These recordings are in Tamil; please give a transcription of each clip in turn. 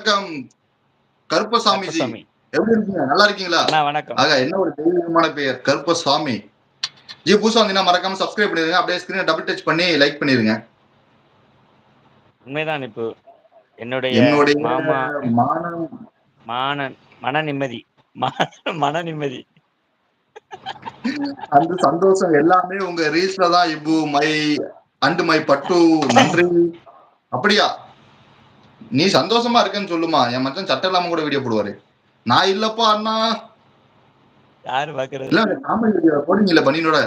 வணக்கம். கருப்பசாமி. எப்படி இருக்கீங்க? நல்லா இருக்கீங்களா? ஆக என்ன ஒரு தெய்வீகமான பெயர்? கருப்பசாமி. ஜி புதுசா வந்தீங்கன்னா மறக்காம சப்ஸ்கிரைப் பண்ணிருங்க அப்படியே ஸ்கிரீனை டபுள் டச் பண்ணி லைக் பண்ணிருங்க உண்மைதான் இப்போ என்னுடைய என்னுடைய மாமா மானம். மான மன நிம்மதி மன நிம்மதி அந்த சந்தோஷம் எல்லாமே உங்க ரீல்ஸ்ல தான் இப்பு மை அண்டு மை பட்டு. நன்றி. அப்படியா? நீ சந்தோஷமா இருக்கேன்னு சொல்லுமா. என் மச்சான் சட்டை இல்லாம கூட வீடியோ போடுவாரு. நான் இல்லப்பா அண்ணா. யாரு பாக்குறது? இல்ல காமெடி வீடியோ போடுங்கல்ல பனியனோட?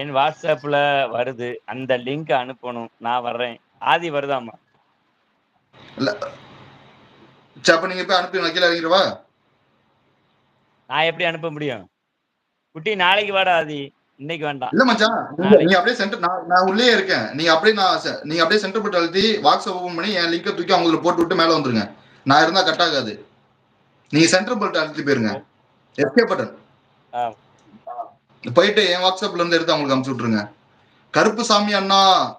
என் வாட்ஸ்அப்ல வருது. அந்த லிங்க் அனுப்பணும். நான் வர்றேன். ஆதி வருதாமா சரி அப்ப நீங்க போய் அனுப்பி கீழே இறங்கிடுவா நான் எப்படி அனுப்ப முடியும்? குட்டி நாளைக்கு வாடா ஆதி. இன்னைக்கு வேண்டாம். இல்ல மச்சான் நீங்க- அப்படியே சென்டர் நான் நான் உள்ளே இருக்கேன். நீங்க அப்படியே நான் நீங்க அப்படியே சென்டர் போட்டு அழுத்தி வாட்ஸ்அப் ஓபன் பண்ணி என் லிங்கை தூக்கி அவங்களுக்கு போட்டு விட்டு மேல வந்துருங்க. நான் இருந்தா கட் ஆகாது. நீங்க சென்டர் போட்டு அழுத்தி போயிருங்க. எஸ்கே பட்டன். போயிட்டு என் வாட்ஸ்அப்ல இருந்து எடுத்து அவங்களுக்கு அனுப்பிச்சு விட்டுருங்க. கருப்பு சாமி அண்ணா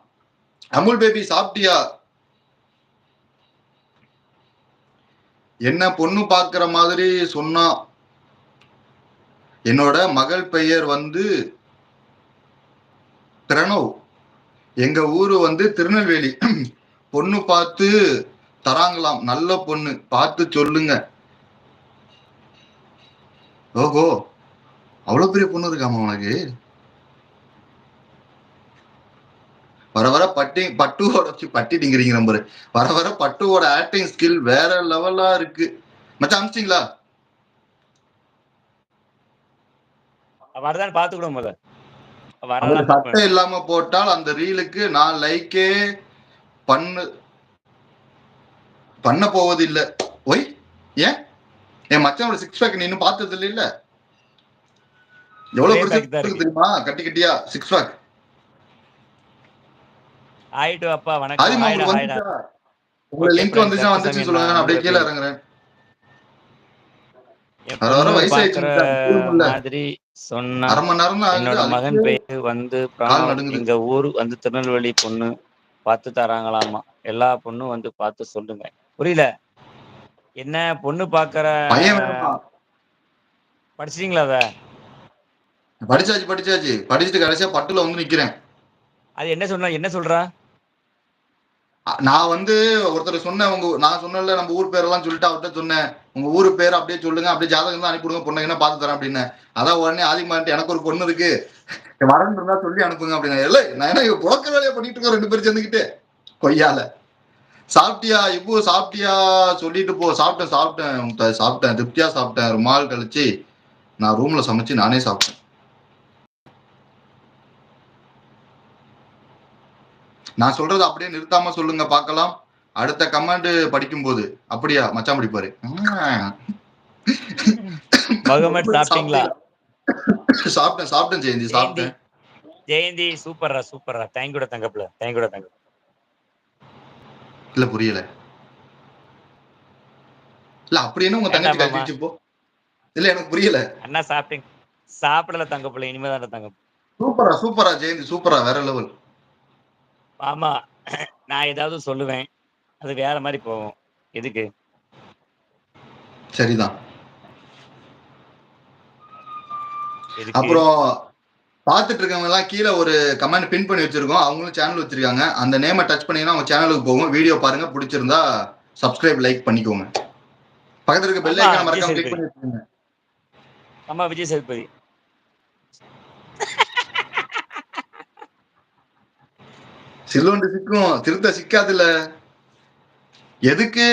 அமுல் பேபி சாப்பிட்டியா? என்ன பொண்ணு பாக்குற மாதிரி சொன்னா. என்னோட மகள் பெயர் வந்து பிரணவ் எங்க ஊரு வந்து திருநெல்வேலி. பொண்ணு பார்த்து தராங்களாம். நல்ல பொண்ணு. பார்த்து சொல்லுங்க. ஓஹோ. அவ்வளவு பெரிய பொண்ணு இருக்காமா உனக்கு? வர வர பட்டி பட்டுவோட சி, பட்டிட்டிங்கிறீங்க நம்பரு. வர வர பட்டுவோட ஆக்டிங் ஸ்கில் வேற லெவலா இருக்கு. மச்சான் அமிச்சிங்களா வரதான்னு பாத்துக்கணும் முதல்ல. சட்டை இல்லாம போட்டால் அந்த ரீலுக்கு நான் லைக்கே பண்ணு பண்ண போவது இல்ல ஒய் ஏன்? என் மச்சானோட சிக்ஸ் பேக் நீ இன்னும் பார்த்தது இல்ல? எவ்வளவு pack தான் இருக்கு தெரியுமா? கட்டி கட்டியா சிக்ஸ் பேக் ஆயிட்டு அப்பா வணக்கம். உங்களுக்கு லிங்க் வந்துச்சா வந்துச்சு சொல்லுங்க. நான் அப்படியே கீழே இறங்குறேன் என் வர வர பொண்ணு வயசாயிடுச்சு பாக்குற மச்சான், புரியுமில்ல? மாதிரி சொன்னா என்னோட மகன் பேரு வந்து. எங்க ஊர் வந்து திருநெல்வேலி பொண்ணு பார்த்து தராங்களாமா. எல்லா பொண்ணும் வந்து பார்த்து சொல்லுங்க. புரியல? என்ன பொண்ணு பாக்குற படிச்சிட்டீங்களா அத? படிச்சாச்சு படிச்சாச்சு. படிச்சுட்டு கடைசியா பட்டுல வந்து நிக்கிறேன். அது என்ன சொன்னா என்ன சொல்றா? நான் வந்து ஒருத்தர் சொன்னேன் உங்க நான் சொன்னேன்ல நம்ம ஊர் பேரெல்லாம் சொல்லிட்டு அவர்கிட்ட சொன்னேன். உங்க ஊர் பேர் அப்படியே சொல்லுங்க அப்படியே ஜாதகம் தான் அனுப்பிடுங்க பொண்ணு என்ன பார்த்து தரேன் அப்படின்னு. அதான் உடனே ஆதிமான்ட்டு எனக்கு ஒரு பொண்ணு இருக்கு. வரன் இருந்தா சொல்லி அனுப்புங்க அப்படின்னு இல்லை நான் என்ன இங்க புழக்க வேலையை பண்ணிட்டு இருக்கோம் ரெண்டு பேரும் சேர்ந்துக்கிட்டு கொய்யால. சாப்பிட்டியா இப்போ சாப்பிட்டியா சொல்லிட்டு போ சாப்பிட்டேன் சாப்பிட்டேன் சாப்பிட்டேன் திருப்தியா சாப்பிட்டேன் ரொம்ப நாள் கழிச்சு. நான் ரூம்ல சமைச்சு நானே சாப்பிட்டேன். நான் சொல்றது அப்படியே நிறுத்தாம சொல்லுங்க பார்க்கலாம். அடுத்த கமெண்ட் படிக்கும்போது. அப்படியா? மச்சான் படிப்பாரு. சாப்பிட்டீங்களா? சாப்பிட்டேன் சாப்பிட்டேன் ஜெயந்தி சாப்பிட்டேன். ஜெயந்தி சூப்பர்ரா சூப்பர்ரா. தேங்க்யூடா தங்கப்புல. தேங்க்யூடா தங்க இல்ல புரியல. இல்ல அப்படி என்ன உங்க தங்கச்சி. கழிச்சு போ இல்ல எனக்கு புரியல. அண்ணா சாப்பிட்டீங்க. சாப்பிடல தங்கப்புல. இனிமேதான் தங்க சூப்பரா சூப்பரா ஜெயந்தி சூப்பரா வேற லெவல் ஆமா. நான் ஏதாவது சொல்லுவேன். அது வேற மாதிரி போகும். எதுக்கு? சரிதான். அப்புறம் பார்த்துட்டு இருக்கவங்க எல்லாம் கீழே ஒரு கமெண்ட் பின் பண்ணி வச்சிருக்கோம். அவங்களும் சேனல் வச்சிருக்காங்க. அந்த நேமை டச் பண்ணீங்கன்னா அவங்க சேனலுக்கு போகும். வீடியோ பாருங்க. பிடிச்சிருந்தா சப்ஸ்கிரைப் லைக் பண்ணிக்கோங்க. பக்கத்துல இருக்க பெல் ஆமா, ஐக்கான மறக்காம கிளிக் பண்ணி வச்சுக்கோங்க அம்மா விஜய் சேதுபதி. சில்லுண்டு சிக்கும் திருத்த சிக்காதுல்ல எதுக்கு?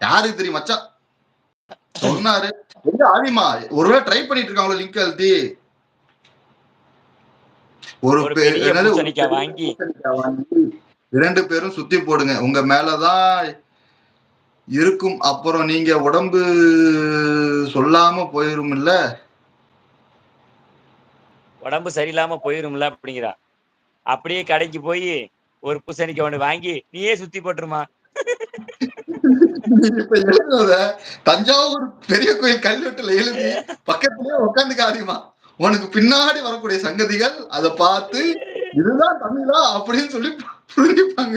யாருக்கு தெரியும் மச்சான் சொன்னாரு. எங்க ஆதிமா? ஒருவேளை ட்ரை பண்ணிட்டு இருக்காங்களோ லிங்க் அழுத்தி? ஒரு இரண்டு பேரும் சுத்தி போடுங்க. உங்க மேலதான் இருக்கும். அப்புறம் நீங்க உடம்பு சொல்லாம போயிரும் இல்ல உடம்பு சரியில்லாம போயிரும்ல அப்படிங்கிறா. அப்படியே கடைக்கு போய் ஒரு பூசணிக்கு ஒண்ணு வாங்கி நீயே சுத்தி போட்டுருமா. இப்ப தஞ்சாவூர் பெரிய கோயில் கல்வெட்டுல எழுதி பக்கத்துலயே உட்காந்து காரியமா உனக்கு பின்னாடி வரக்கூடிய சங்கதிகள் அதை பார்த்து இதுதான் தமிழா? அப்படின்னு சொல்லி புரிஞ்சுப்பாங்க.